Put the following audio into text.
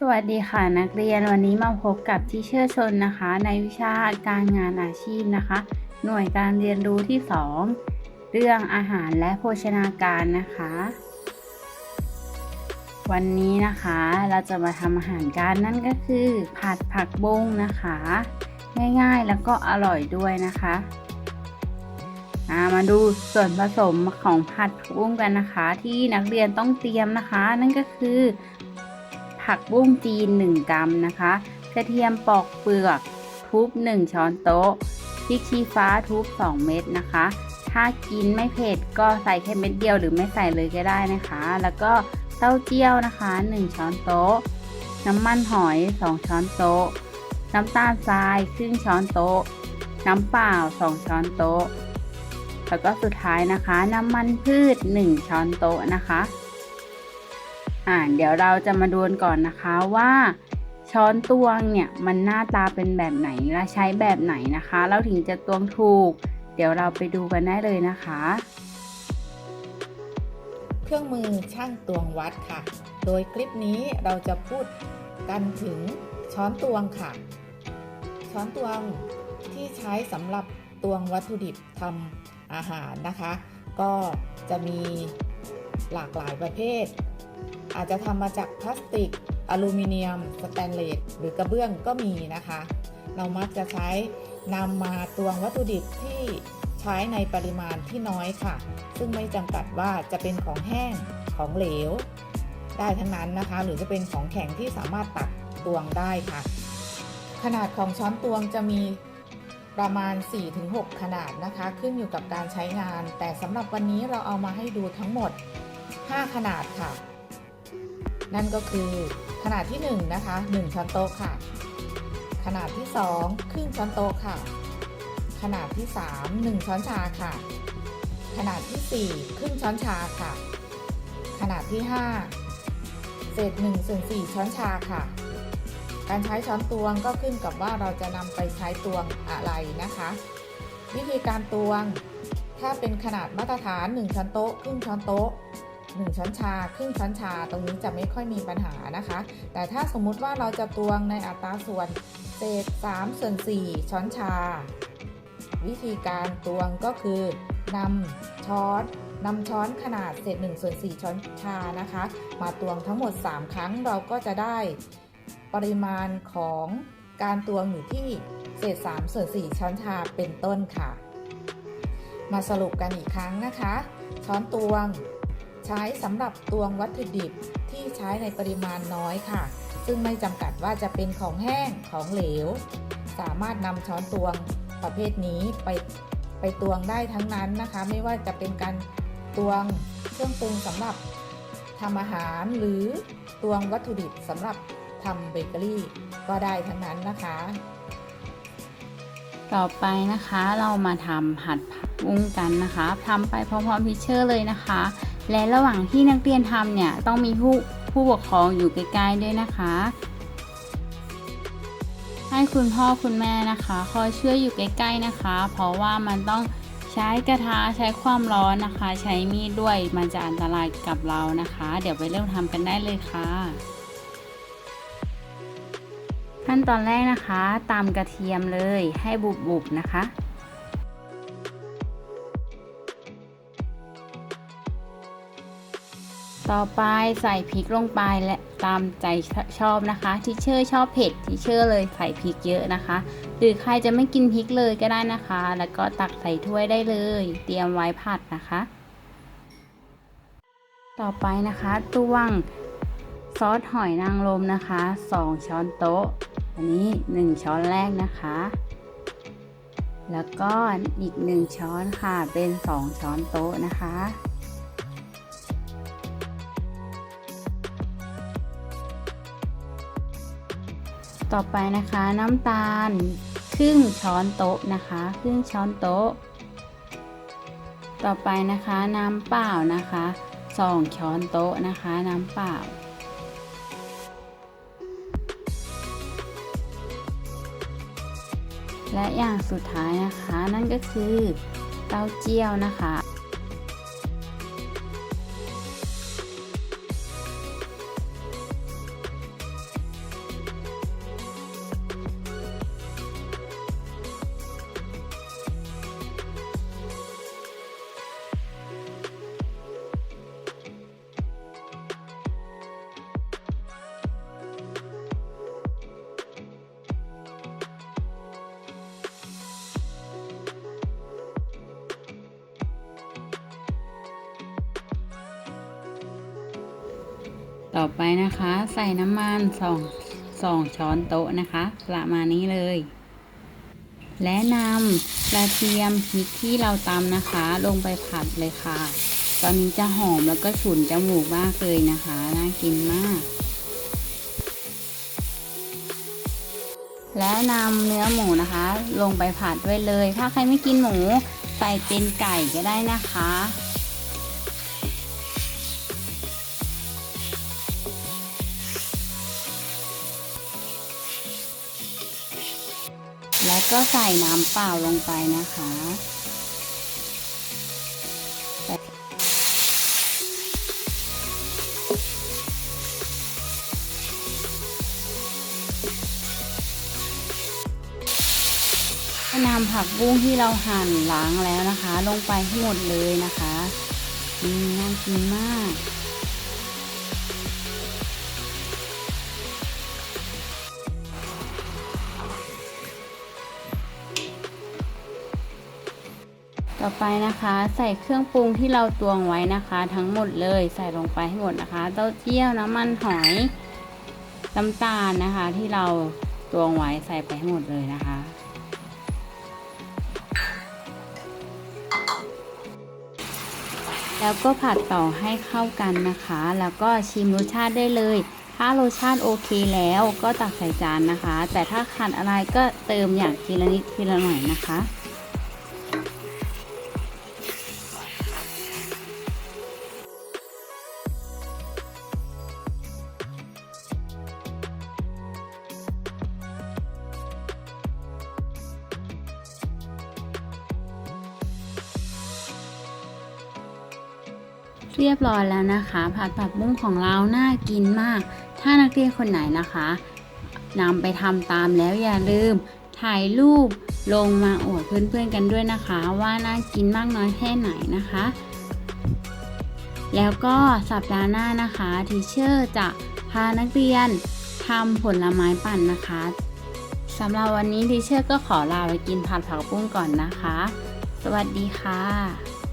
สวัสดีค่ะนักเรียนวันนี้มาพบกับที่เชื่อชนนะคะ ในวิชาการงานอาชีพนะคะ หน่วยการเรียนรู้ที่ 2 เรื่องอาหารและโภชนาการนะคะ วันนี้นะคะเราจะมาทำอาหารกันนั่นก็คือ ผัดผักบุ้งนะคะ ง่ายๆแล้วก็อร่อยด้วยนะคะมาดูส่วนผสมของผัดผักบุ้งกันนะคะ ที่นักเรียนต้องเตรียมนะคะ นั่นก็คือ ผักบุ้งจีน 1 กรัมนะคะ กระเทียมปอกเปลือก ทุบ 1 ช้อนโต๊ะพริกชี้ฟ้าทุบ 2 เม็ดนะคะ ถ้ากินไม่เผ็ดก็ใส่แค่เม็ดเดียวหรือไม่ใส่เลยก็ได้นะคะ แล้วก็เต้าเจี้ยวนะคะ 1 ช้อนโต๊ะ น้ำมันหอย 2 ช้อนโต๊ะ น้ำตาลทรายครึ่งช้อนโต๊ะ น้ำเปล่า 2 ช้อนโต๊ะ แล้วก็สุดท้ายนะคะ น้ำมันพืช 1 ช้อนโต๊ะนะคะ อ่าเดี๋ยวเราจะมาดูกันก่อนนะคะว่า ช้อนตวงเนี่ยมันหน้าตาเป็นแบบไหนและใช้แบบไหนนะคะเราถึงจะตวงถูก เดี๋ยวเราไปดูกันได้เลยนะคะ เครื่องมือช่างตวงวัดค่ะ โดยคลิปนี้เราจะพูดกันถึงช้อนตวงค่ะ ช้อนตวงที่ใช้สำหรับตวงวัตถุดิบทำอาหารนะคะ ก็จะมีหลากหลายประเภท อาจจะทำมาจากพลาสติก อลูมิเนียม สแตนเลส หรือกระเบื้องก็มีนะคะ เรามักจะใช้นำมาตวงวัตถุดิบที่ใช้ในปริมาณที่น้อยค่ะ ซึ่งไม่จำกัดว่าจะเป็นของแห้งของเหลว ได้ทั้งนั้นนะคะ หรือจะเป็นของแข็งที่สามารถตักตวงได้ค่ะ ขนาดของช้อนตวงจะมีประมาณ 4-6 ขนาดนะคะ ขึ้นอยู่กับการใช้งาน แต่สำหรับวันนี้เราเอามาให้ดูทั้งหมด 5 ขนาดค่ะ นั่นก็คือขนาดที่1นะคะ1 ช้อนโต๊ะค่ะ ขนาดที่ 2 ครึ่งช้อนโต๊ะค่ะ ขนาดที่ 3 1 ช้อนชาค่ะ ขนาดที่ 4 ครึ่งช้อนชาค่ะ ขนาดที่ 5 เศษ1ส่วน4ช้อนชาค่ะ การใช้ช้อนตวงก็ขึ้นกับว่าเราจะนำไปใช้ตวงอะไรนะคะ วิธีการตวง ถ้าเป็นขนาดมาตรฐาน 1 ช้อนโต๊ะครึ่งช้อนโต๊ะ 1 ช้อนชา ครึ่งช้อนชา ตรงนี้จะไม่ค่อยมีปัญหานะคะ แต่ถ้าสมมุติว่าเราจะตวงในอัตราส่วนเศษ3ส่วน4ช้อนชา วิธีการตวงก็คือนำช้อนนำช้อนขนาดเศษ1ส่วน4ช้อนชานะคะ มาตวงทั้งหมด 3 ครั้งเราก็จะได้ปริมาณของการตวงอยู่ที่เศษ3ส่วน4ช้อนชาเป็นต้นค่ะ มาสรุปกันอีกครั้งนะคะ ช้อนตวง ใช้สำหรับตวงวัตถุดิบที่ใช้ในปริมาณน้อยค่ะ ซึ่งไม่จำกัดว่าจะเป็นของแห้งของเหลว สามารถนำช้อนตวงประเภทนี้ไปไปตวงได้ทั้งนั้นนะคะ ไม่ว่าจะเป็นการตวงเครื่องปรุงสำหรับทำอาหารหรือตวงวัตถุดิบสำหรับทำเบเกอรี่ก็ได้ทั้งนั้นนะคะ ต่อไปนะคะเรามาทำผัดผักบุ้งกันนะคะทำไปพร้อมๆพิเชอร์เลยนะคะ และระหว่างที่นักเรียนทำเนี่ยต้องมีผู้ผู้ปกครองอยู่ใกล้ๆด้วยนะคะ ให้คุณพ่อคุณแม่นะคะคอยช่วยอยู่ใกล้ๆนะคะ เพราะว่ามันต้องใช้กระทะใช้ความร้อนนะคะ ใช้มีดด้วยมันจะอันตรายกับเรานะคะ เดี๋ยวไปเริ่มทำกันได้เลยค่ะ ขั้นตอนแรกนะคะตำกระเทียมเลยให้บุบๆนะคะ ต่อไปใส่พริกลงไปและตามใจชอบนะคะทิเชอร์ชอบเผ็ดทิเชอร์เลยใส่พริกเยอะนะคะ หรือใครจะไม่กินพริกเลยก็ได้นะคะ แล้วก็ตักใส่ถ้วยได้เลย เตรียมไว้ผัดนะคะ ต่อไปนะคะตวงซอสหอยนางรมนะคะ 2 ช้อนโต๊ะ อันนี้ 1 ช้อนแรกนะคะ แล้วก็อีก 1 ช้อนค่ะเป็น 2 ช้อนโต๊ะนะคะ ต่อไปนะคะน้ำตาลครึ่งช้อนโต๊ะนะคะครึ่งช้อนโต๊ะ ต่อไปนะคะน้ำเปล่านะคะ2ช้อนโต๊ะนะคะน้ำเปล่า และอย่างสุดท้ายนะคะนั่นก็คือเต้าเจี้ยวนะคะ ต่อไปนะคะ ใส่น้ำมันสองสองช้อนโต๊ะนะคะ ประมาณนี้เลย และนำกระเทียมพริกที่เราตำนะคะ ลงไปผัดเลยค่ะ ตอนนี้จะหอมแล้วก็ฉุนจมูกมากเลยนะคะน่ากินมาก และนำเนื้อหมูนะคะ ลงไปผัดด้วยเลย ถ้าใครไม่กินหมูใส่เป็นไก่ก็ได้นะคะ แล้วก็ใส่น้ำเปล่าลงไปนะคะ นำผักบุ้งที่เราหั่นล้างแล้วนะคะ ลงไปให้หมดเลยนะคะน่ากินมาก ต่อไปนะคะใส่เครื่องปรุงที่เราตวงไว้นะคะ ทั้งหมดเลยใส่ลงไปให้หมดนะคะ เต้าเจี้ยวน้ำมันหอยน้ำตาลนะคะ ที่เราตวงไว้ใส่ไปให้หมดเลยนะคะแล้วก็ผัดต่อให้เข้ากันนะคะ แล้วก็ชิมรสชาติได้เลย ถ้ารสชาติโอเคแล้วก็ตักใส่จานนะคะ แต่ถ้าขาดอะไรก็เติมอย่างทีละนิดทีละหน่อยนะคะ เรียบร้อยแล้วนะคะผัดผักบุ้งของเราน่ากินมาก ถ้านักเรียนคนไหนนะคะนำไปทำตามแล้วอย่าลืม ถ่ายรูปลงมาอวดเพื่อนๆกันด้วยนะคะ ว่าน่ากินมากน้อยแค่ไหนนะคะ แล้วก็สัปดาห์หน้านะคะทีเชอร์จะพานักเรียนทำผลไม้ปั่นนะคะสำหรับวันนี้ทีเชอร์ก็ขอลาไปกินผัดผักบุ้งก่อนนะคะ สวัสดีค่ะ